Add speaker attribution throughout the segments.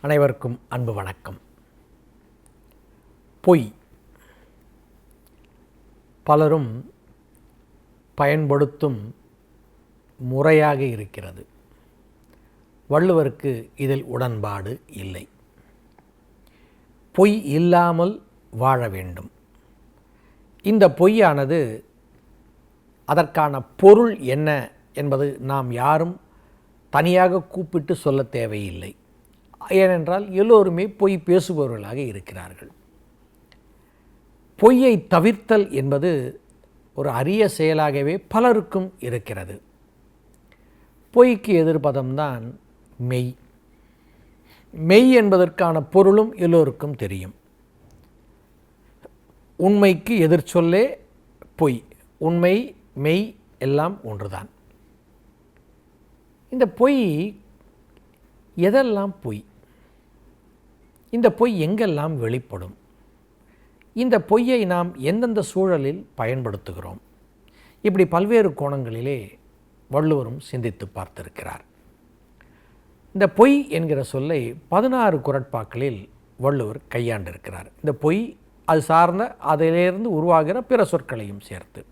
Speaker 1: அனைவருக்கும் அன்பு வணக்கம். பொய். பலரும் பயன்படுத்தும் முறையாக இருக்கிறது. வள்ளுவருக்கு இதில் உடன்பாடு இல்லை. பொய் இல்லாமல் வாழ வேண்டும். இந்த பொய்யானது அதற்கான பொருள் என்ன என்பது நாம் யாரும் தனியாக கூப்பிட்டு சொல்ல தேவையில்லை. ஏனென்றால் எல்லோருமே பொய் பேசுபவர்களாக இருக்கிறார்கள். பொய்யை தவிர்த்தல் என்பது ஒரு அரிய செயலாகவே பலருக்கும் இருக்கிறது. பொய்க்கு எதிர்பதம்தான் மெய். மெய் என்பதற்கான பொருளும் எல்லோருக்கும் தெரியும். உண்மைக்கு எதிர்ச்சொல்லே பொய். உண்மை மெய் எல்லாம் ஒன்றுதான். இந்த பொய் எதெல்லாம் பொய்? இந்த பொய் எங்கெல்லாம் வெளிப்படும்? இந்த பொய்யை நாம் எந்தெந்த சூழலில் பயன்படுத்துகிறோம்? இப்படி பல்வேறு கோணங்களிலே வள்ளுவரும் சிந்தித்து பார்த்திருக்கிறார். இந்த பொய் என்கிற சொல்லை பதினாறு குரட்பாக்களில் வள்ளுவர் கையாண்டிருக்கிறார். இந்த பொய் அது சார்ந்த அதிலிருந்து உருவாகிற பிற சொற்களையும் சேர்த்து.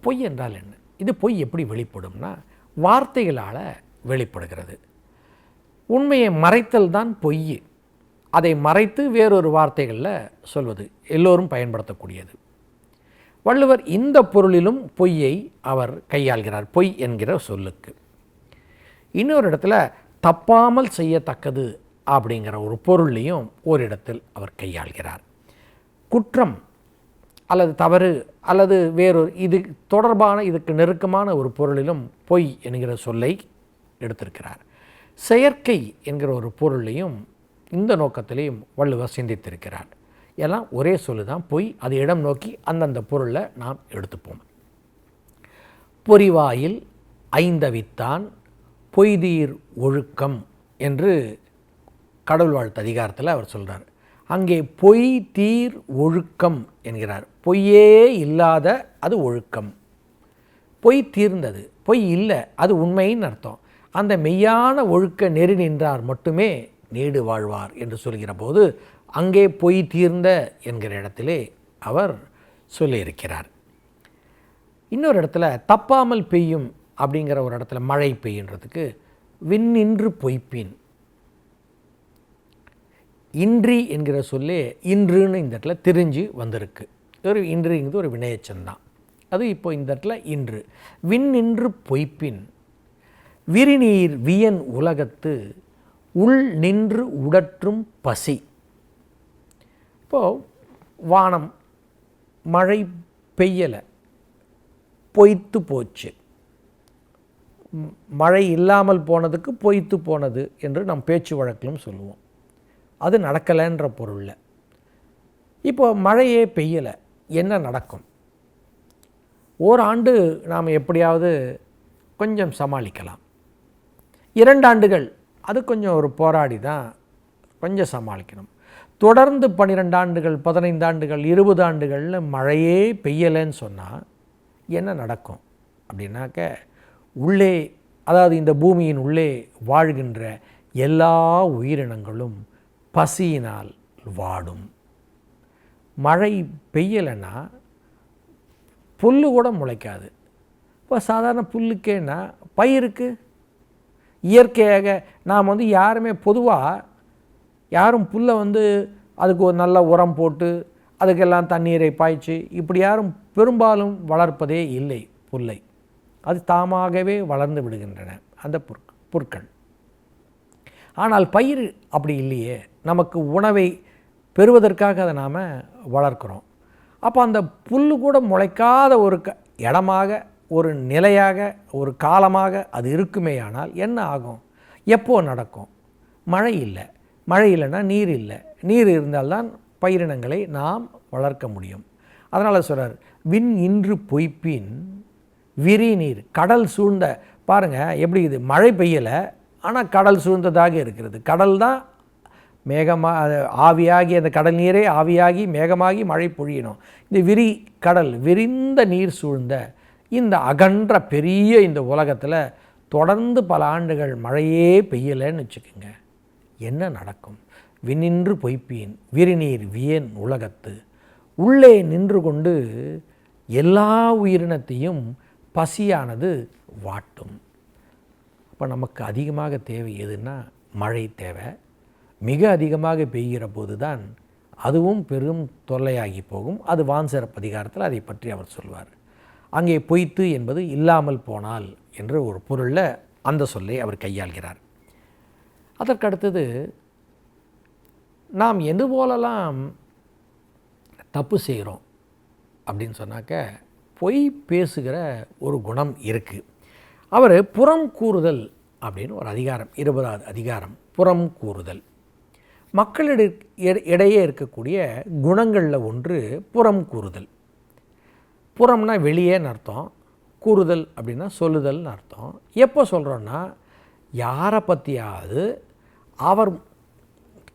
Speaker 1: பொய் என்றால் என்ன? இது பொய் எப்படி வெளிப்படும்னா வார்த்தைகளால் வெளிப்படுகிறது. உண்மையை மறைத்தல் தான் பொய் அதை மறைத்து வேறொரு வார்த்தைகளில் சொல்வது எல்லோரும் பயன்படுத்தக்கூடியது. வள்ளுவர் இந்த பொருளிலும் பொய்யை அவர் கையாள்கிறார் பொய் என்கிற சொல்லுக்கு. இன்னொரு இடத்துல தப்பாமல் செய்யத்தக்கது அப்படிங்கிற ஒரு பொருளையும் ஒரு இடத்தில் அவர் கையாள்கிறார். குற்றம் அல்லது தவறு அல்லது வேறொரு இது தொடர்பான இதுக்கு நெருக்கமான ஒரு பொருளிலும் பொய் என்கிற சொல்லை எடுத்திருக்கிறார். செயற்கை என்கிற ஒரு பொருளையும் இந்த நோக்கத்திலையும் வள்ளுவர் சிந்தித்திருக்கிறார். எல்லாம் ஒரே சொல்லு தான் பொய் அது இடம் நோக்கி அந்தந்த பொருளை நாம் எடுத்துப்போம். பொறிவாயில் ஐந்தவித்தான் பொய்தீர் ஒழுக்கம் என்று கடவுள் வாழ்த்து அதிகாரத்தில் அவர் சொல்கிறார் அங்கே பொய் தீர் ஒழுக்கம் என்கிறார். பொய்யே இல்லாத அது ஒழுக்கம். பொய் தீர்ந்தது பொய் இல்லை அது உண்மைன்னு அர்த்தம். அந்த மெய்யான ஒழுக்க நெறி நின்றார் மட்டுமே நீடு வாழ்வார் என்று சொல்கிற போது அங்கே பொய் தீர்ந்த என்கிற இடத்திலே அவர் சொல்லியிருக்கிறார். இன்னொரு இடத்துல தப்பாமல் பெய்யும் அப்படிங்கிற ஒரு இடத்துல மழை பெய்யுன்றதுக்கு விண்ணின்று பொய்ப்பின். இன்றி என்கிற சொல்லே இன்றுன்னு இந்த இடத்துல தெரிஞ்சு வந்திருக்கு. ஒரு இன்றுங்கிறது ஒரு வினையச்சம் தான் அது இப்போ இந்த இடத்துல இன்று. விண்ணின்று பொய்ப்பின். விரிநீர் வியன் உலகத்து உள் நின்று உடற்றும் பசி. இப்போது வானம் மழை பெய்யலை பொய்த்து போச்சு. மழை இல்லாமல் போனதுக்கு பொய்த்து போனது என்று நம் பேச்சு வழக்கிலும் சொல்லுவோம். அது நடக்கலைன்ற பொருளில். இப்போ மழையே பெய்யலை என்ன நடக்கும்? ஓராண்டு நாம் எப்படியாவது கொஞ்சம் சமாளிக்கலாம். இரண்டு ஆண்டுகள் அது கொஞ்சம் ஒரு போராடி தான் கொஞ்சம் சமாளிக்கணும். தொடர்ந்து பன்னிரெண்டு ஆண்டுகள் பதினைந்து ஆண்டுகள் இருபது ஆண்டுகளில் மழையே பெய்யலைன்னு சொன்னால் என்ன நடக்கும்? அப்படின்னாக்க உள்ளே அதாவது இந்த பூமியின் உள்ளே வாழ்கின்ற எல்லா உயிரினங்களும் பசியினால் வாடும். மழை பெய்யலைன்னா புல் கூட முளைக்காது. இப்போ சாதாரண புல்லுக்கேன்னா பயிருக்கு இயற்கையாக நாம் வந்து யாருமே பொதுவாக யாரும் புல்லை வந்து அதுக்கு ஒரு நல்ல உரம் போட்டு அதுக்கெல்லாம் தண்ணீரை பாய்ச்சி இப்படி யாரும் பெரும்பாலும் வளர்ப்பதே இல்லை புல்லை. அது தாமாகவே வளர்ந்து விடுகின்றன அந்த புற் புற்கள். ஆனால் பயிர் அப்படி இல்லையே. நமக்கு உணவை பெறுவதற்காக அதை நாம் வளர்க்குறோம். அப்போ அந்த புல் கூட முளைக்காத ஒரு க இடமாக ஒரு நிலையாக ஒரு காலமாக அது இருக்குமே ஆனால் என்ன ஆகும்? எப்போ நடக்கும்? மழை இல்லை. மழை இல்லைன்னா நீர் இல்லை. நீர் இருந்தால்தான் பயிரினங்களை நாம் வளர்க்க முடியும். அதனால் சொல்கிறார் விண் இன்று பொய்ப்பின் விரி நீர். கடல் சூழ்ந்த பாருங்கள் எப்படி இது மழை பெய்யலை ஆனால் கடல் சூழ்ந்ததாக இருக்கிறது. கடல் தான் மேகமாக ஆவியாகி அந்த கடல் நீரே ஆவியாகி மேகமாகி மழை பொழியணும். இந்த விரி கடல் விரிந்த நீர் சூழ்ந்த இந்த அகன்ற பெரிய இந்த உலகத்தில் தொடர்ந்து பல ஆண்டுகள் மழையே பெய்யலைன்னு வச்சுக்கோங்க. என்ன நடக்கும்? விண்ணின்று பொய்ப்பீன் விரிநீர் வியன் உலகத்து. உள்ளே நின்று கொண்டு எல்லா உயிரினத்தையும் பசியானது வாட்டும். அப்போ நமக்கு அதிகமாக தேவை எதுன்னா மழை தேவை. மிக அதிகமாக பெய்கிற போது தான் அதுவும் பெரும் தொல்லையாகி போகும். அது வான் சிறப்பதிகாரத்தில் அதை பற்றி அவர் சொல்வார். அங்கே பொய்த்து என்பது இல்லாமல் போனால் என்ற ஒரு பொருளில் அந்த சொல்லை அவர் கையாள்கிறார். அதற்கடுத்தது நாம் எது போலலாம் தப்பு செய்கிறோம் அப்படின்னு சொன்னாக்க பொய் பேசுகிற ஒரு குணம் இருக்குது அவர் புறம் கூறுதல் அப்படின்னு ஒரு அதிகாரம் இருபதாவது அதிகாரம் புறம் கூறுதல். மக்களிட இடையே இருக்கக்கூடிய குணங்களில் ஒன்று புறம் கூறுதல். புறம்னா வெளியேன்னு அர்த்தம் கூறுதல் அப்படின்னா சொல்லுதல்னு அர்த்தம். எப்போ சொல்கிறோன்னா யாரை பற்றியாவது அவர்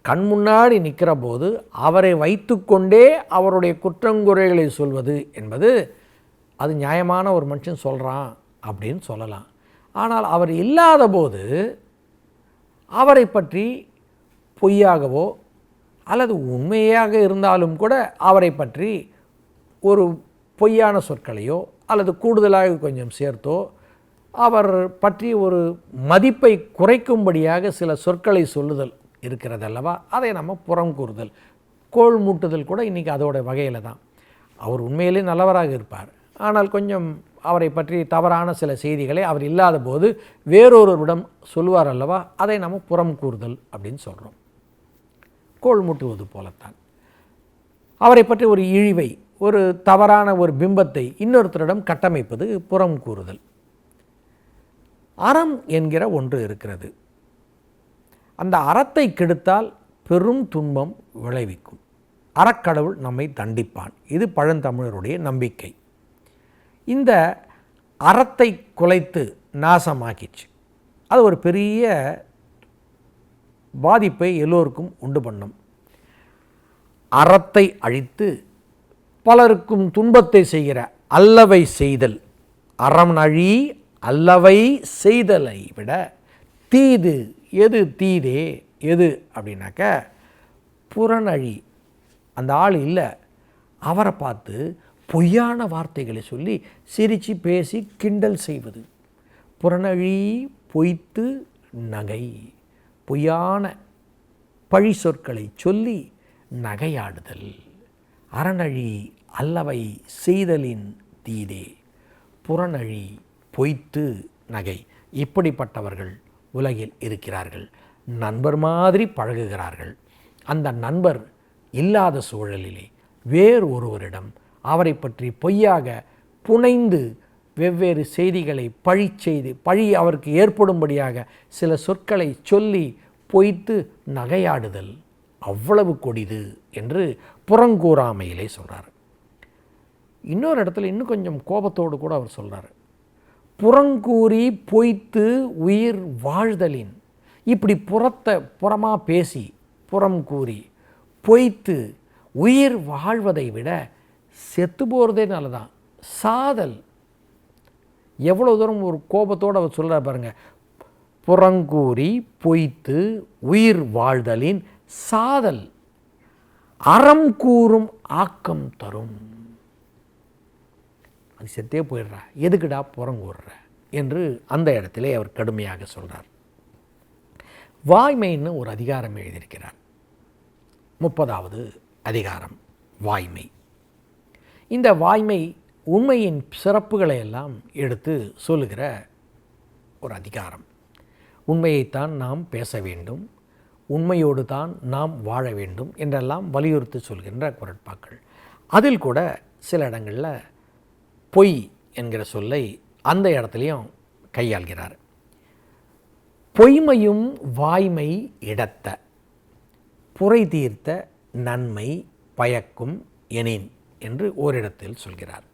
Speaker 1: கண் முன்னாடி நிற்கிற போது அவரை வைத்துக்கொண்டே அவருடைய குற்றங்குறைகளை சொல்வது என்பது அது நியாயமான ஒரு மனுஷன் சொல்கிறான் அப்படின்னு சொல்லலாம். ஆனால் அவர் இல்லாத போது அவரை பற்றி பொய்யாகவோ அல்லது உண்மையாக இருந்தாலும் கூட அவரை பற்றி ஒரு பொய்யான சொற்களையோ அல்லது கூடுதலாக கொஞ்சம் சேர்த்தோ அவர் பற்றி ஒரு மதிப்பை குறைக்கும்படியாக சில சொற்களை சொல்லுதல் இருக்கிறது அல்லவா அதை நம்ம புறம் கூறுதல். கோள் மூட்டுதல் கூட இன்றைக்கி அதோட வகையில் தான். அவர் உண்மையிலே நல்லவராக இருப்பார். ஆனால் கொஞ்சம் அவரை பற்றி தவறான சில செய்திகளை அவர் இல்லாத போது வேறொருவரிடம் சொல்லுவார் அல்லவா? அதை நம்ம புறம் கூறுதல் அப்படின்னு சொல்கிறோம் கோள் மூட்டுவது போலத்தான். அவரை பற்றி ஒரு இழிவை ஒரு தவறான ஒரு பிம்பத்தை இன்னொருத்தரிடம் கட்டமைப்பது புறம் கூறுதல். அறம் என்கிற ஒன்று இருக்கிறது. அந்த அறத்தை கெடுத்தால் பெரும் துன்பம் விளைவிக்கும். அறக்கடவுள் நம்மை தண்டிப்பான். இது பழந்தமிழருடைய நம்பிக்கை. இந்த அறத்தை குலைத்து நாசமாக்கிச்சு அது ஒரு பெரிய பாதிப்பை எல்லோருக்கும் உண்டு பண்ணும். அறத்தை அழித்து பலருக்கும் துன்பத்தை செய்கிற அல்லவை செய்தல். அறம் அழி அல்லவை செய்தலை விட தீது எது தீதே எது அப்படின்னாக்க புறநழி. அந்த ஆள் இல்லை. அவரை பார்த்து பொய்யான வார்த்தைகளை சொல்லி சிரித்து பேசி கிண்டல் செய்வது. புறநழி பொய்த்து நகை. பொய்யான பழி சொற்களை சொல்லி நகையாடுதல். அறநழி அல்லவை செய்தலின் தீதே புறநழி பொய்த்து நகை. இப்படிப்பட்டவர்கள் உலகில் இருக்கிறார்கள். நண்பர் மாதிரி பழகுகிறார்கள். அந்த நண்பர் இல்லாத சூழலிலே வேறு ஒருவரிடம் அவரை பற்றி பொய்யாக புனைந்து வெவ்வேறு செய்திகளை பழி செய்து பழி அவருக்கு ஏற்படும்படியாக சில சொற்களை சொல்லி பொய்த்து நகையாடுதல் அவ்வளவு கொடிது என்று புறங்கூறாமையிலே சொல்கிறார் இன்னொரு இடத்துல இன்னும் கொஞ்சம் கோபத்தோடு கூட அவர் சொல்கிறார் புறங்கூறி பொய்த்து உயிர் வாழ்தலின். இப்படி புறத்தை புறமாக பேசி புறம் கூறி பொய்த்து உயிர் வாழ்வதை விட செத்து போகிறதே நல்லதான் சாதல். எவ்வளோ தூரம் ஒரு கோபத்தோடு அவர் சொல்கிறார் பாருங்கள் புறங்கூறி பொய்த்து உயிர் வாழ்தலின் சாதல். அறம் கூறும் ஆக்கம் தரும். அது செத்தே போயிடுறா. எதுக்குடா புறங்கூடுற என்று அந்த இடத்திலே அவர் கடுமையாக சொல்கிறார் வாய்மைன்னு ஒரு அதிகாரம் எழுதியிருக்கிறார். முப்பதாவது அதிகாரம் வாய்மை. இந்த வாய்மை உண்மையின் சிறப்புகளை எல்லாம் எடுத்து சொல்லுகிற ஒரு அதிகாரம். உண்மையைத்தான் நாம் பேச வேண்டும் உண்மையோடு தான் நாம் வாழ வேண்டும் என்றெல்லாம் வலியுறுத்தி சொல்கின்ற குரட்பாக்கள். அதில் கூட சில இடங்களில் பொய் என்கிற சொல்லை அந்த இடத்துலையும் கையாள்கிறார். பொய்மையும் வாய்மை இடத்த புரை தீர்த்த நன்மை பயக்கும் எனின் என்று ஓரிடத்தில் சொல்கிறார்.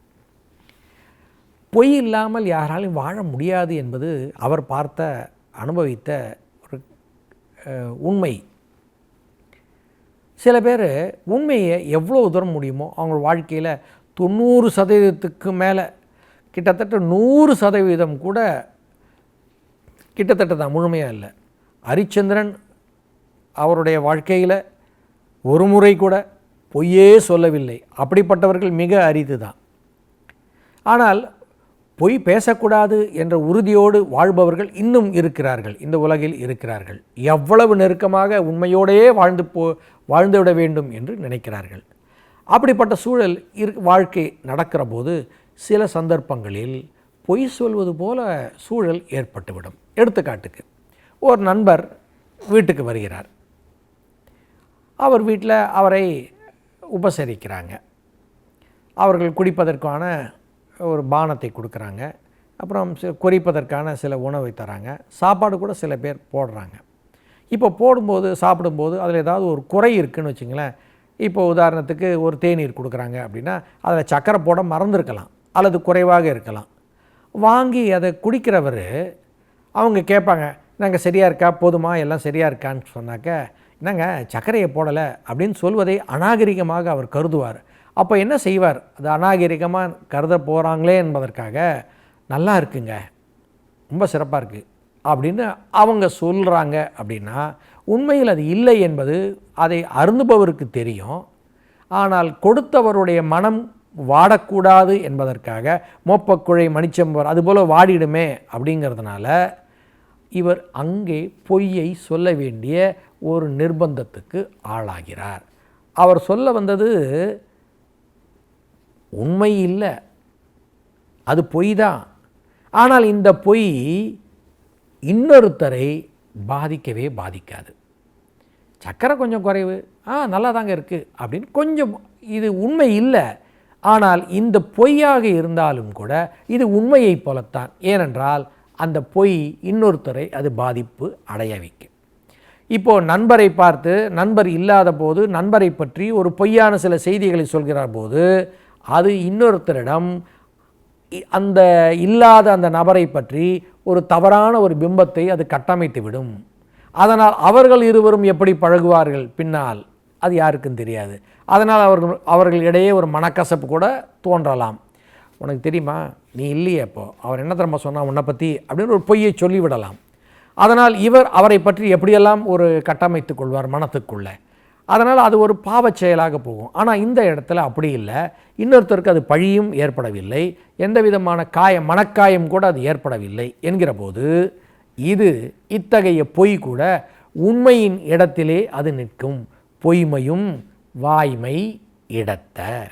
Speaker 1: பொய் இல்லாமல் யாராலும் வாழ முடியாது என்பது அவர் பார்த்த அனுபவித்த ஒரு உண்மை. சில பேர் உண்மையை எவ்வளோ தூரம் முடியுமோ அவங்க வாழ்க்கையில் தொண்ணூறு சதவீதத்துக்கு மேலே கிட்டத்தட்ட நூறு சதவீதம் கூட கிட்டத்தட்ட தான் முழுமையாக இல்லை. ஹரிச்சந்திரன் அவருடைய வாழ்க்கையில் ஒரு முறை கூட பொய்யே சொல்லவில்லை. அப்படிப்பட்டவர்கள் மிக அரிது தான். ஆனால் பொய் பேசக்கூடாது என்ற உறுதியோடு வாழ்பவர்கள் இன்னும் இருக்கிறார்கள் இந்த உலகில் இருக்கிறார்கள். எவ்வளவு நெருக்கமாக உண்மையோடையே வாழ்ந்து போ வாழ்ந்துவிட வேண்டும் என்று நினைக்கிறார்கள். அப்படிப்பட்ட சூழல் இரு வாழ்க்கை நடக்கிற போது சில சந்தர்ப்பங்களில் பொய் சொல்வது போல சூழல் ஏற்பட்டுவிடும். எடுத்துக்காட்டுக்கு ஒரு நண்பர் வீட்டுக்கு வருகிறார். அவர் வீட்டில் அவரை உபசரிக்கிறாங்க. அவர்கள் குடிப்பதற்கான ஒரு பானத்தை கொடுக்குறாங்க. அப்புறம் சி குறிப்பதற்கான சில உணவை தராங்க. சாப்பாடு கூட சில பேர் போடுறாங்க. இப்போ போடும்போது சாப்பிடும்போது அதில் ஏதாவது ஒரு குறை இருக்குன்னு வச்சுங்களேன் இப்போ உதாரணத்துக்கு ஒரு தேநீர் கொடுக்குறாங்க அப்படின்னா அதில் சக்கரை போட மறந்துருக்கலாம் அல்லது குறைவாக இருக்கலாம். வாங்கி அதை குடிக்கிறவர் அவங்க கேட்பாங்க நாங்கள் சரியாக இருக்கா? போதுமா? எல்லாம் சரியாக இருக்கான்னு சொன்னாக்க என்னங்க சர்க்கரையை போடலை அப்படின்னு சொல்வதை அநாகரிகமாக அவர் கருதுவார். அப்போ என்ன செய்வார்? அது அநாகரிகமாக கருத போகிறாங்களே என்பதற்காக நல்லா இருக்குங்க ரொம்ப சிறப்பாக இருக்குது அப்படின்னு அவங்க சொல்கிறாங்க அப்படின்னா உண்மையில் அது இல்லை என்பது அதை அருந்துபவருக்கு தெரியும். ஆனால் கொடுத்தவருடைய மனம் வாடக்கூடாது என்பதற்காக மோப்பக்குழை மணிச்சம்பர் அதுபோல் வாடிடுமே அப்படிங்கிறதுனால இவர் அங்கே பொய்யை சொல்ல வேண்டிய ஒரு நிர்பந்தத்துக்கு ஆளாகிறார். அவர் சொல்ல வந்தது உண்மை இல்லை. அது பொய் தான். ஆனால் இந்த பொய் இன்னொருத்தரை பாதிக்கவே பாதிக்காது. சக்கரை கொஞ்சம் குறைவு. ஆ நல்லா தாங்க இருக்குது அப்படின்னு கொஞ்சம் இது உண்மை இல்லை. ஆனால் இந்த பொய்யாக இருந்தாலும் கூட இது உண்மையைப் போலத்தான். ஏனென்றால் அந்த பொய் இன்னொருத்தரை அது பாதிப்பு அடைய வைக்கும். இப்போது நண்பரை பார்த்து நண்பர் இல்லாத போது நண்பரை பற்றி ஒரு பொய்யான சில செய்திகளை சொல்கிறார் போது அது இன்னொருத்தரிடம் அந்த இல்லாத அந்த நபரை பற்றி ஒரு தவறான ஒரு பிம்பத்தை அது கட்டமைத்து விடும். அதனால் அவர்கள் இருவரும் எப்படி பழகுவார்கள் பின்னால் அது யாருக்கும் தெரியாது. அதனால் அவர்கள் அவர்களிடையே ஒரு மனக்கசப்பு கூட தோன்றலாம். உனக்கு தெரியுமா? நீ இல்லையே அப்போ. அவர் என்ன திரும்ப சொன்னால் உன்னை பற்றி அப்படின்னு ஒரு பொய்யை சொல்லிவிடலாம். அதனால் இவர் அவரை பற்றி எப்படியெல்லாம் ஒரு கட்டமைத்துக் கொள்வார் மனத்துக்குள்ளே? அதனால் அது ஒரு பாவச் செயலாக போகும். ஆனால் இந்த இடத்துல அப்படி இல்லை. இன்னொருத்தருக்கு அது பழியும் ஏற்படவில்லை. எந்த விதமான காயம் மனக்காயம் கூட அது ஏற்படவில்லை என்கிற போது இது இத்தகைய பொய் கூட உண்மையின் இடத்திலே அது நிற்கும். பொய்மையும் வாய்மை இடத்த.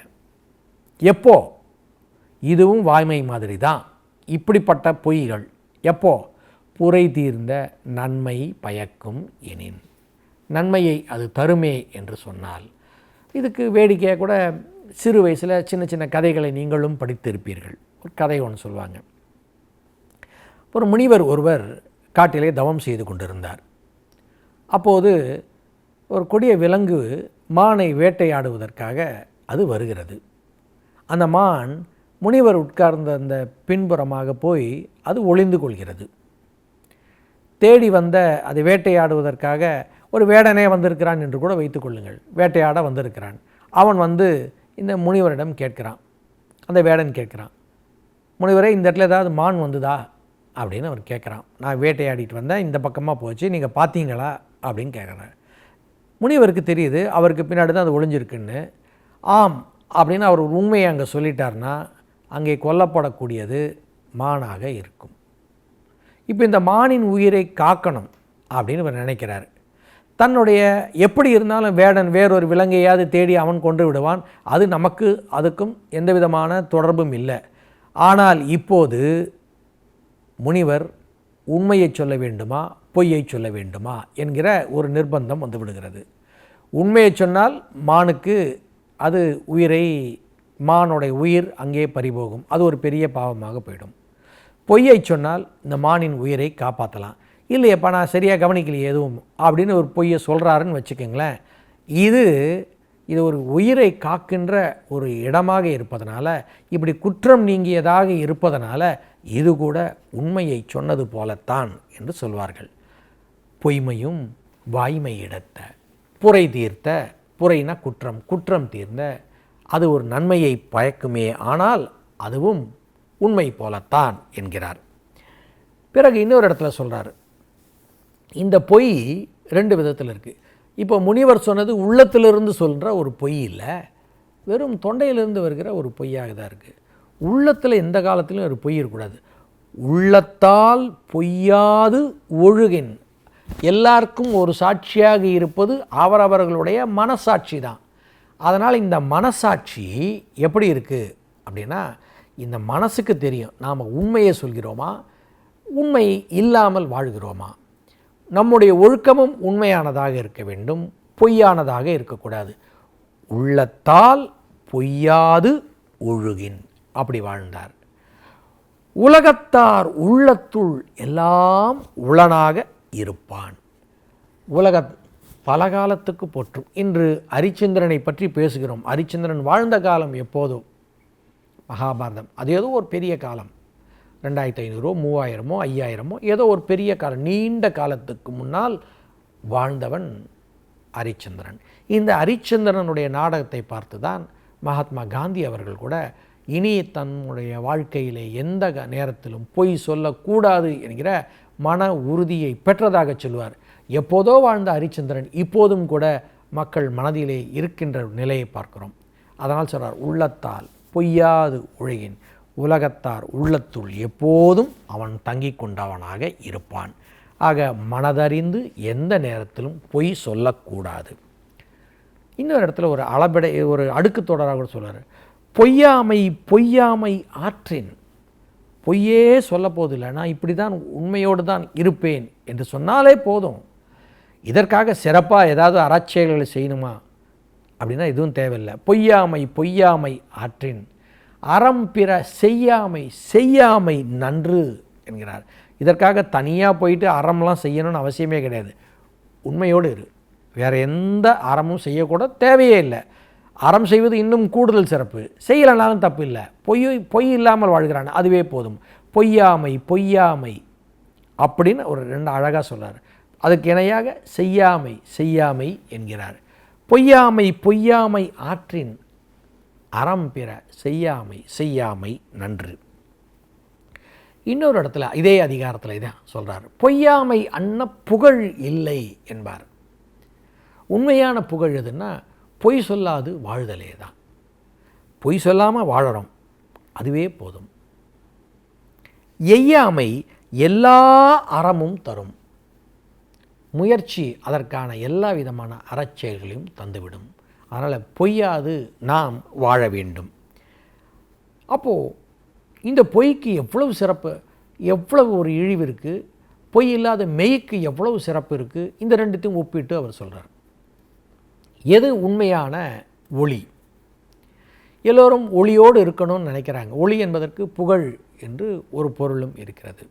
Speaker 1: எப்போ? இதுவும் வாய்மை மாதிரி தான். இப்படிப்பட்ட பொய்கள் எப்போ? புரை தீர்ந்த நன்மை பயக்கும் எனின். நன்மையை அது தருமே என்று சொன்னால் இதுக்கு வேடிக்கையாக கூட சிறு வயசில் சின்ன சின்ன கதைகளை நீங்களும் படித்திருப்பீர்கள். ஒரு கதை ஒன்று சொல்லுவாங்க. ஒரு முனிவர் ஒருவர் காட்டிலே தவம் செய்து கொண்டிருந்தார். அப்போது ஒரு கொடிய விலங்கு மானை வேட்டையாடுவதற்காக அது வருகிறது. அந்த மான் முனிவர் உட்கார்ந்த அந்த பின்புறமாக போய் அது ஒளிந்து கொள்கிறது. தேடி வந்த அது வேட்டையாடுவதற்காக ஒரு வேடனே வந்திருக்கிறான் என்று கூட வைத்துக்கொள்ளுங்கள் வேட்டையாட வந்திருக்கிறான். அவன் வந்து இந்த முனிவரிடம் கேட்கிறான். அந்த வேடன் கேட்குறான். முனிவரே இந்த இடத்துல ஏதாவது மான் வந்துதா? அப்படின்னு அவர் கேட்குறான். நான் வேட்டையாடிட்டு வந்தேன் இந்த பக்கமாக போச்சு நீங்கள் பார்த்தீங்களா அப்படின்னு கேட்குறேன். முனிவருக்கு தெரியுது அவருக்கு பின்னாடி தான் அது ஒளிஞ்சிருக்குன்னு. ஆம் அப்படின்னு அவர் உண்மையை அங்கே சொல்லிட்டார்னா அங்கே கொல்லப்படக்கூடியது மானாக இருக்கும். இப்போ இந்த மானின் உயிரை காக்கணும் அப்படின்னு இவர் நினைக்கிறார். தன்னுடைய எப்படி இருந்தாலும் வேடன் வேறொரு விலங்கையாவது தேடி அவன் கொன்று விடுவான். அது நமக்கு அதுக்கும் எந்த விதமான தொடர்பும் இல்லை. ஆனால் இப்போது முனிவர் உண்மையை சொல்ல வேண்டுமா பொய்யை சொல்ல வேண்டுமா என்கிற ஒரு நிர்பந்தம் வந்து விடுகிறது. உண்மையை சொன்னால் மானுக்கு அது உயிரை மானுடைய உயிர் அங்கே பறிபோகும். அது ஒரு பெரிய பாவமாக போயிடும். பொய்யை சொன்னால் இந்த மானின் உயிரை காப்பாற்றலாம் இல்லையப்பா நான் சரியாக கவனிக்கலையே எதுவும் அப்படின்னு ஒரு பொய்யை சொல்கிறாருன்னு வச்சுக்கோங்களேன். இது இது ஒரு உயிரை காக்கின்ற ஒரு இடமாக இருப்பதனால இப்படி குற்றம் நீங்கியதாக இருப்பதனால இது கூட உண்மையை சொன்னது போலத்தான் என்று சொல்வார்கள். பொய்மையும் வாய்மை இடத்த புரை தீர்த்த புரைனா குற்றம் குற்றம் தீர்ந்த அது ஒரு நன்மையை பயக்குமே ஆனால் அதுவும் உண்மை போலத்தான் என்கிறார். பிறகு இன்னொரு இடத்துல சொல்கிறார் இந்த பொய் ரெண்டு விதத்தில் இருக்குது இப்போ முனிவர் சொன்னது உள்ளத்திலிருந்து சொல்கிற ஒரு பொய் இல்லை வெறும் தொண்டையிலிருந்து வருகிற ஒரு பொய்யாக தான் இருக்குது உள்ளத்தில் எந்த காலத்திலும் ஒரு பொய் இருக்கக்கூடாது. உள்ளத்தால் பொய்யாது ஒழுகின். எல்லாருக்கும் ஒரு சாட்சியாக இருப்பது அவரவர்களுடைய மனசாட்சி தான். அதனால் இந்த மனசாட்சி எப்படி இருக்குது அப்படின்னா இந்த மனசுக்கு தெரியும். நாம் உண்மையை சொல்கிறோமா? உண்மை இல்லாமல் வாழ்கிறோமா? நம்முடைய ஒழுக்கமும் உண்மையானதாக இருக்க வேண்டும் பொய்யானதாக இருக்கக்கூடாது. உள்ளத்தால் பொய்யாது ஒழுகின். அப்படி வாழ்ந்தார். உலகத்தார் உள்ளத்துள் எல்லாம் உளனாக இருப்பான். உலக பல காலத்துக்கு போற்றும். இன்று அரிச்சந்திரனை பற்றி பேசுகிறோம். அரிச்சந்திரன் வாழ்ந்த காலம் எப்போதோ? மகாபாரதம். அது ஏதோ ஒரு பெரிய காலம். ரெண்டாயிரத்தி ஐநூறோ மூவாயிரமோ ஐயாயிரமோ ஏதோ ஒரு பெரிய காலம் நீண்ட காலத்துக்கு முன்னால் வாழ்ந்தவன் ஹரிச்சந்திரன். இந்த ஹரிச்சந்திரனுடைய நாடகத்தை பார்த்து தான் மகாத்மா காந்தி அவர்கள் கூட இனி தன்னுடைய வாழ்க்கையிலே எந்த க- நேரத்திலும் பொய் சொல்லக்கூடாது என்கிற மன உறுதியை பெற்றதாக சொல்வார் எப்போதோ வாழ்ந்த ஹரிச்சந்திரன் இப்போதும் கூட மக்கள் மனதிலே இருக்கின்ற நிலையை பார்க்கிறோம். அதனால் சொல்கிறார் உள்ளத்தால் பொய்யாது ஒழுகின். உலகத்தார் உள்ளத்துள் எப்போதும் அவன் தங்கி கொண்டவனாக இருப்பான். ஆக மனதறிந்து எந்த நேரத்திலும் பொய் சொல்லக்கூடாது. இன்னொரு இடத்துல ஒரு அளபெடை ஒரு அடுக்கு தொடராக கூட சொல்கிறார் பொய்யாமை பொய்யாமை ஆற்றின். பொய்யே சொல்ல போதில்லை. நான் இப்படி தான் உண்மையோடு தான் இருப்பேன் என்று சொன்னாலே போதும். இதற்காக சிறப்பாக ஏதாவது அறச்செயல்களை செய்யணுமா? அப்படின்னா எதுவும் தேவையில்லை. பொய்யாமை பொய்யாமை ஆற்றின். அறம் பிற செய்யாமை செய்யாமை நன்று என்கிறார். இதற்காக தனியாக போயிட்டு அறம்லாம் செய்யணும்னு அவசியமே கிடையாது. உண்மையோடு இரு. வேறு எந்த அறமும் செய்யக்கூட தேவையே இல்லை. அறம் செய்வது இன்னும் கூடுதல் சிறப்பு. செய்யலனாலும் தப்பு இல்லை. பொய் பொய் இல்லாமல் வாழ்கிறான். அதுவே போதும். பொய்யாமை பொய்யாமை அப்படின்னு ஒரு ரெண்டு அழகாக சொல்கிறார் அதுக்கு இணையாக செய்யாமை செய்யாமை என்கிறார். பொய்யாமை பொய்யாமை ஆற்றின் அறம் பிற செய்யாமை செய்யாமை நன்று. இன்னொரு இடத்துல இதே அதிகாரத்தில் இதான் சொல்கிறார் பொய்யாமை அன்ன புகழ் இல்லை என்பார். உண்மையான புகழ் எதுன்னா பொய் சொல்லாது வாழ்தலே தான். பொய் சொல்லாமல் வாழறோம் அதுவே போதும். எய்யாமை எல்லா அறமும் தரும். முயற்சி அதற்கான எல்லா விதமான அறச்செயல்களையும் தந்துவிடும். அதனால் பொய்யாது நாம் வாழ வேண்டும். அப்போது இந்த பொய்க்கு எவ்வளவு சிறப்பு எவ்வளவு ஒரு இழிவு இருக்குது பொய் இல்லாத மெய்க்கு எவ்வளவு சிறப்பு இருக்குது இந்த ரெண்டுத்தையும் ஒப்பிட்டு அவர் சொல்கிறார் எது உண்மையான ஒளி? எல்லோரும் ஒளியோடு இருக்கணும்னு நினைக்கிறாங்க. ஒளி என்பதற்கு புகழ் என்று ஒரு பொருளும் இருக்கிறது.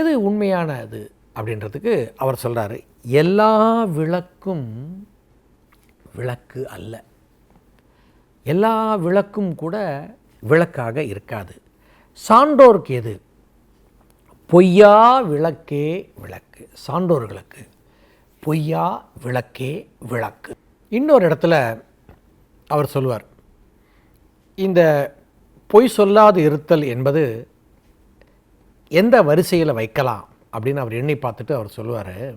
Speaker 1: எது உண்மையானது அப்படின்றதுக்கு அவர் சொல்கிறார் எல்லா விளக்கும் விளக்கு அல்ல. எல்லா விளக்கும் கூட விளக்காக இருக்காது. சான்றோருக்கு எது? பொய்யா விளக்கே விளக்கு. சான்றோர்களுக்கு பொய்யா விளக்கே விளக்கு. இன்னொரு இடத்துல அவர் சொல்லுவார் இந்த பொய் சொல்லாது இருத்தல் என்பது எந்த வரிசையில் வைக்கலாம் அப்படின்னு அவர் எண்ணி பார்த்துட்டு அவர் சொல்லுவார்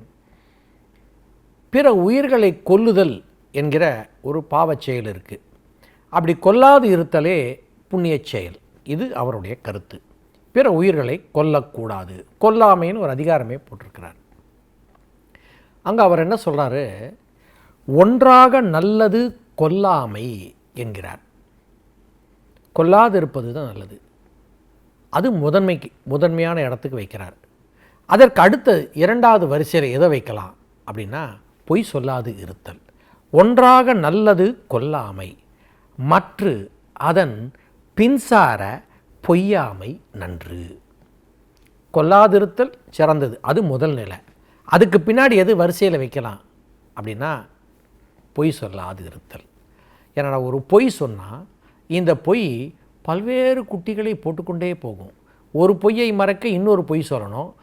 Speaker 1: பிற உயிர்களை கொல்லுதல் என்கிற ஒரு பாவச் செயல் இருக்குது அப்படி கொல்லாது இருத்தலே புண்ணியச் செயல். இது அவருடைய கருத்து. பிற உயிர்களை கொல்லக்கூடாது. கொல்லாமைன்னு ஒரு அதிகாரமே போட்டிருக்கிறார். அங்கே அவர் என்ன சொல்கிறாரு ஒன்றாக நல்லது கொல்லாமை என்கிறார். கொல்லாது இருப்பது தான் நல்லது. அது முதன்மைக்கு முதன்மையான இடத்துக்கு வைக்கிறார். அதற்கு அடுத்த இரண்டாவது வரிசையில் எதை வைக்கலாம் அப்படின்னா பொய் சொல்லாது இருத்தல். ஒன்றாக நல்லது கொல்லாமை மற்று அதன் பின்சார பொய்யாமை நன்று. கொல்லாதிருத்தல் சிறந்தது அது முதல் நிலை. அதுக்கு பின்னாடி எது வரிசையில் வைக்கலாம் அப்படின்னா பொய் சொல்லாது இருத்தல் ஏன்னா ஒரு பொய் சொன்னால் இந்த பொய் பல்வேறு குட்டிகளை போட்டுக்கொண்டே போகும். ஒரு பொய்யை மறக்க இன்னொரு பொய் சொல்லணும்.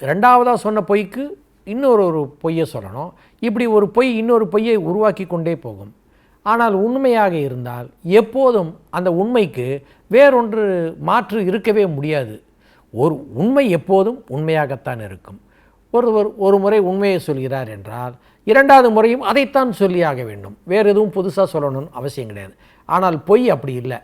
Speaker 1: ரெண்டாவதாக சொன்ன பொய்க்கு இன்னொரு ஒரு பொய்யை சொல்லணும். இப்படி ஒரு பொய் இன்னொரு பொய்யை உருவாக்கி கொண்டே போகும். ஆனால் உண்மையாக இருந்தால் எப்போதும் அந்த உண்மைக்கு வேறொன்று மாற்று இருக்கவே முடியாது. ஒரு உண்மை எப்போதும் உண்மையாகத்தான் இருக்கும். ஒருவர் ஒரு முறை உண்மையை சொல்கிறார் என்றால் இரண்டாவது முறையும் அதைத்தான் சொல்லியாக வேண்டும். வேறு எதுவும் புதுசாக சொல்லணும்னு அவசியம் கிடையாது. ஆனால் பொய் அப்படி இல்லை.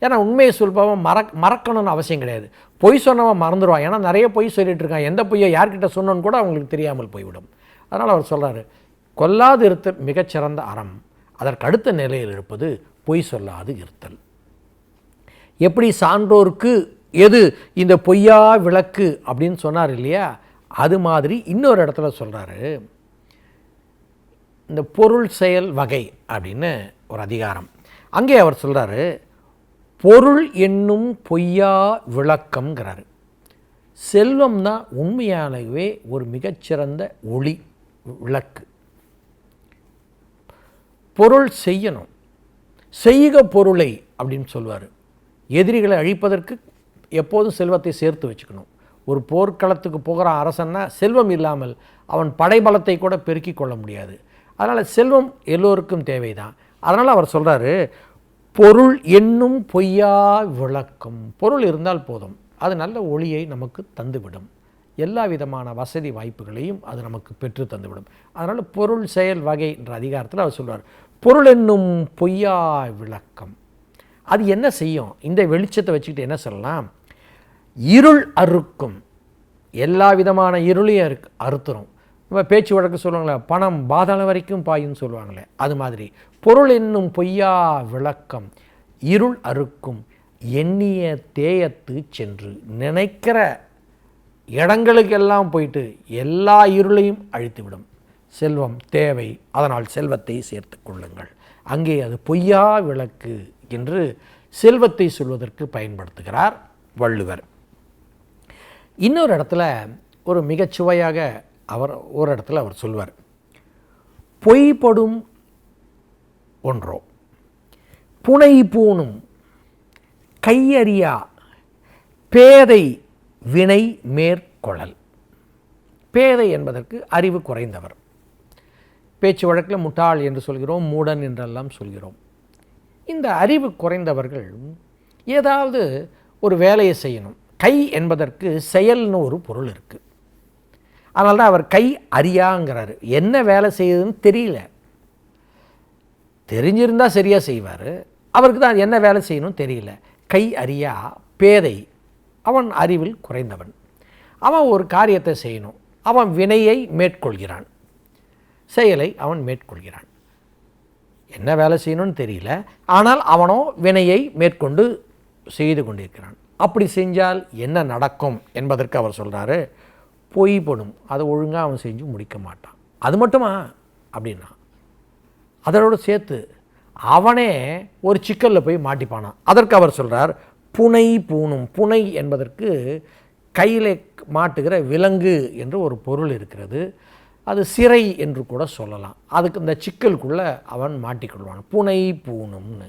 Speaker 1: ஏன்னா உண்மையை சொல்பவன் மறக் மறக்கணும்னு அவசியம் கிடையாது. பொய் சொன்னவன் மறந்துடுவான் ஏன்னா நிறைய பொய் சொல்லிட்டு இருக்கான். எந்த பொய்யை யார்கிட்ட சொன்னோன்னு கூட அவங்களுக்கு தெரியாமல் போய்விடும். அதனால் அவர் சொல்கிறாரு கொல்லாது இருத்தல் மிகச்சிறந்த அறம். அதற்கு அடுத்த நிலையில் இருப்பது பொய் சொல்லாது இருத்தல். எப்படி சான்றோருக்கு எது இந்த பொய்யா விளக்கு அப்படின்னு சொன்னார் இல்லையா? அது மாதிரி இன்னொரு இடத்துல சொல்கிறாரு இந்த பொருள் செயல் வகை அப்படின்னு ஒரு அதிகாரம். அங்கே அவர் சொல்கிறாரு பொருள் என்னும் பொய்யா விளக்கம்ங்கிறாரு. செல்வம் தான் உண்மையானவே ஒரு மிகச்சிறந்த ஒளி விளக்கு. பொருள் செய்யணும். செய்க பொருளை அப்படின்னு சொல்லுவார் எதிரிகளை அழிப்பதற்கு எப்போதும் செல்வத்தை சேர்த்து வச்சுக்கணும். ஒரு போர்க்களத்துக்கு போகிற அரசன்னா செல்வம் இல்லாமல் அவன் படைபலத்தை கூட பெருக்கி கொள்ள முடியாது. அதனால் செல்வம் எல்லோருக்கும் தேவைதான். அதனால் அவர் சொல்கிறாரு பொருள் என்னும் பொய்யா விளக்கம். பொருள் இருந்தால் போதும். அது நல்ல ஒளியை நமக்கு தந்துவிடும். எல்லா விதமான வசதி வாய்ப்புகளையும் அது நமக்கு பெற்று தந்துவிடும். அதனால் பொருள் செயல் வகை என்ற அதிகாரத்தில் அவர் சொல்வார் பொருள் என்னும் பொய்யா விளக்கம். அது என்ன செய்யும்? இந்த வெளிச்சத்தை வச்சுக்கிட்டு என்ன சொல்லலாம்? இருள் அறுக்கும். எல்லா விதமான இருளையும் அறுத்துரும். பேச்சு வழக்கு சொல்லுவாங்களே பணம் பாதாளம் வரைக்கும் பாயும்னு சொல்லுவாங்களே அது மாதிரி. பொருள் என்னும் பொய்யா விளக்கம் இருள் அறுக்கும் எண்ணிய தேயத்து சென்று. நினைக்கிற இடங்களுக்கெல்லாம் போயிட்டு எல்லா இருளையும் அழித்துவிடும். செல்வம் தேவை அதனால் செல்வத்தை சேர்த்து கொள்ளுங்கள். அங்கே அது பொய்யா விளக்கு என்று செல்வத்தை சொல்வதற்கு பயன்படுத்துகிறார் வள்ளுவர். இன்னொரு இடத்துல ஒரு மிகச்சுவையாக அவர் ஒரு இடத்துல அவர் சொல்வார் பொய்படும் ஒன்றோ புனை பூணும் கையறியா பேதை வினை மேற்கொள்ளல் பேதை என்பதற்கு அறிவு குறைந்தவர். பேச்சு வழக்கில் முட்டாள் என்று சொல்கிறோம் மூடன் என்றெல்லாம் சொல்கிறோம். இந்த அறிவு குறைந்தவர்கள் ஏதாவது ஒரு வேலையை செய்யணும். கை என்பதற்கு செயல்னு ஒரு பொருள் இருக்குது அதனால தான் அவர் கை அறியாங்கிறாரு என்ன வேலை செய்யுதுன்னு தெரியல. தெரிஞ்சிருந்தால் சரியாக செய்வார். அவருக்கு தான் என்ன வேலை செய்யணும் தெரியல. கை அறியா பேதை. அவன் அறிவில் குறைந்தவன். அவன் ஒரு காரியத்தை செய்யணும். அவன் வினையை மேற்கொள்கிறான். செயலை அவன் மேற்கொள்கிறான். என்ன வேலை செய்யணும்னு தெரியல. ஆனால் அவனோ வினையை மேற்கொண்டு செய்து கொண்டிருக்கிறான். அப்படி செஞ்சால் என்ன நடக்கும் என்பதற்கு அவர் சொல்கிறாரு பொய்படும் அதை ஒழுங்காக அவன் செஞ்சு முடிக்க மாட்டான். அது மட்டுமா? அப்படின்னா அதோடு சேர்த்து அவனே ஒரு சிக்கலில் போய் மாட்டிப்பானான் அதற்கு அவர் சொல்கிறார் புனை பூணும். புனை என்பதற்கு கையில் மாட்டுகிற விலங்கு என்று ஒரு பொருள் இருக்கிறது. அது சிறை என்று கூட சொல்லலாம். அதுக்கு இந்த சிக்கலுக்குள்ளே அவன் மாட்டிக்கொள்வான். புனை பூணும்னு.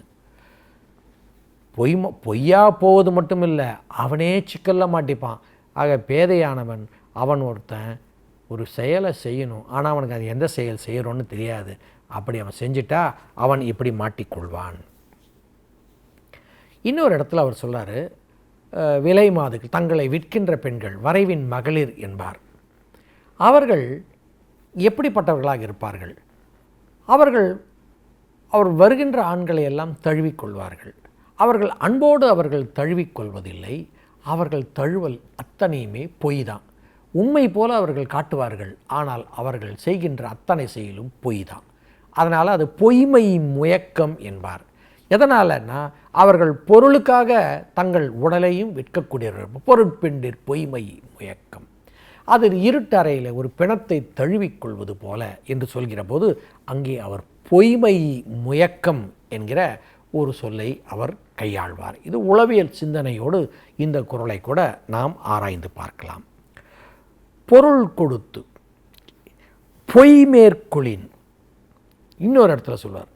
Speaker 1: பொய் பொய்யா போவது மட்டும் இல்லை அவனே சிக்கலில் மாட்டிப்பான். ஆக பேதையானவன் அவன் ஒருத்தன் ஒரு செயலை செய்யணும். ஆனால் அவனுக்கு அது எந்த செயல் செய்கிறோன்னு தெரியாது. அப்படி அவன் செஞ்சிட்டா அவன் இப்படி மாட்டிக்கொள்வான். இன்னொரு இடத்துல அவர் சொல்கிறார் விலை மாதுகள் தங்களை விற்கின்ற பெண்கள் வரைவின் மகளிர் என்பார். அவர்கள் எப்படிப்பட்டவர்களாக இருப்பார்கள்? அவர்கள் அவர் வருகின்ற ஆண்களை எல்லாம் தழுவிக்கொள்வார்கள். அவர்கள் அன்போடு அவர்கள் தழுவிக்கொள்வதில்லை. அவர்கள் தழுவல் அத்தனையுமே பொய் தான். உண்மை போல அவர்கள் காட்டுவார்கள். ஆனால் அவர்கள் செய்கின்ற அத்தனை செயலும் பொய் தான் அதனால் அது பொய்மை முயக்கம் என்பார். எதனாலன்னா அவர்கள் பொருளுக்காக தங்கள் உடலையும் விற்கக்கூடியவர்கள். பொருட்பிண்டிற் பொய்மை முயக்கம். அது இருட்டறையில் ஒரு பிணத்தை தழுவிக்கொள்வது போல என்று சொல்கிற போது அங்கே அவர் பொய்மை முயக்கம் என்கிற ஒரு சொல்லை அவர் கையாள்வார். இது உளவியல் சிந்தனையோடு இந்த குரலை கூட நாம் ஆராய்ந்து பார்க்கலாம். பொருள் கொடுத்து பொய் மேற்கொளின். இன்னொரு இடத்துல சொல்வார்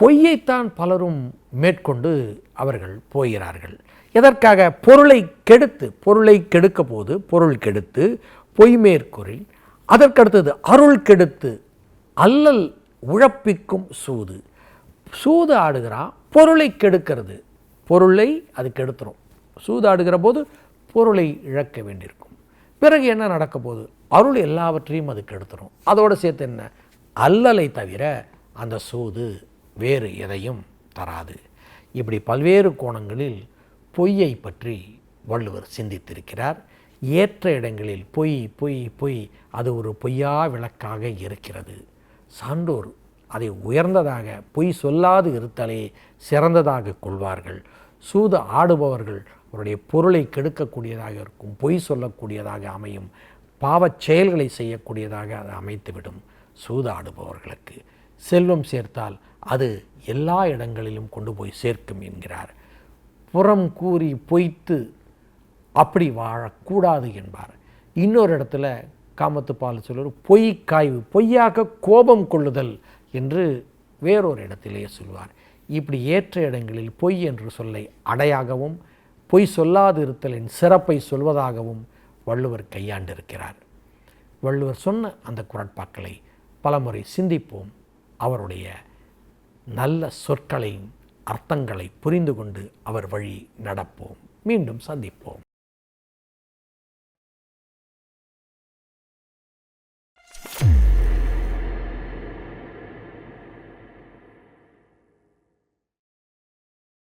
Speaker 1: பொய்யைத்தான் பலரும் மேற்கொண்டு அவர்கள் போகிறார்கள். எதற்காக? பொருளை கெடுத்து பொருளை கெடுக்க போது பொருள் கெடுத்து பொய் மேற்கொறில் அதற்கடுத்தது அருள் கெடுத்து அல்லல் உழப்பிக்கும் சூது. சூது ஆடுகிறான் பொருளை கெடுக்கிறது. பொருளை அது கெடுத்துரும். சூது ஆடுகிற போது பொருளை இழக்க வேண்டியிருக்கும். பிறகு என்ன நடக்க போகுது? அருள் எல்லாவற்றையும் அது கெடுத்துரும் அதோடு சேர்த்து என்ன? அல்லலை தவிர அந்த சூது வேறு எதையும் தராது. இப்படி பல்வேறு கோணங்களில் பொய்யை பற்றி வள்ளுவர் சிந்தித்திருக்கிறார். ஏற்ற இடங்களில் பொய் பொய் பொய் அது ஒரு பொய்யா விளக்காக இருக்கிறது. சான்றோர் அதை உயர்ந்ததாக பொய் சொல்லாது இருத்தலே சிறந்ததாக கொள்வார்கள். சூது ஆடுபவர்கள் அவருடைய பொருளை கெடுக்கக்கூடியதாக இருக்கும் பொய் சொல்லக்கூடியதாக அமையும் பாவச் செயல்களை செய்யக்கூடியதாக அது அமைத்துவிடும். சூதாடுபவர்களுக்கு செல்வம் சேர்த்தால் அது எல்லா இடங்களிலும் கொண்டு போய் சேர்க்கும் என்கிறார். புறம் கூறி பொய்த்து அப்படி வாழக்கூடாது என்பார். இன்னொரு இடத்துல காமத்து பால் சொல்லுவார் பொய் காய்வு பொய்யாக கோபம் கொள்ளுதல் என்று வேறொரு இடத்திலேயே சொல்வார். இப்படி ஏற்ற இடங்களில் பொய் என்று சொல்லை அடையாகவும் பொய் சொல்லாது இருத்தலின் சிறப்பை சொல்வதாகவும் வள்ளுவர் கையாண்டிருக்கிறார். வள்ளுவர் சொன்ன அந்த குரட்பாக்களை பலமுறை சிந்திப்போம். அவருடைய நல்ல சொற்களையும் அர்த்தங்களை புரிந்து கொண்டு அவர் வழி நடப்போம். மீண்டும் சந்திப்போம்.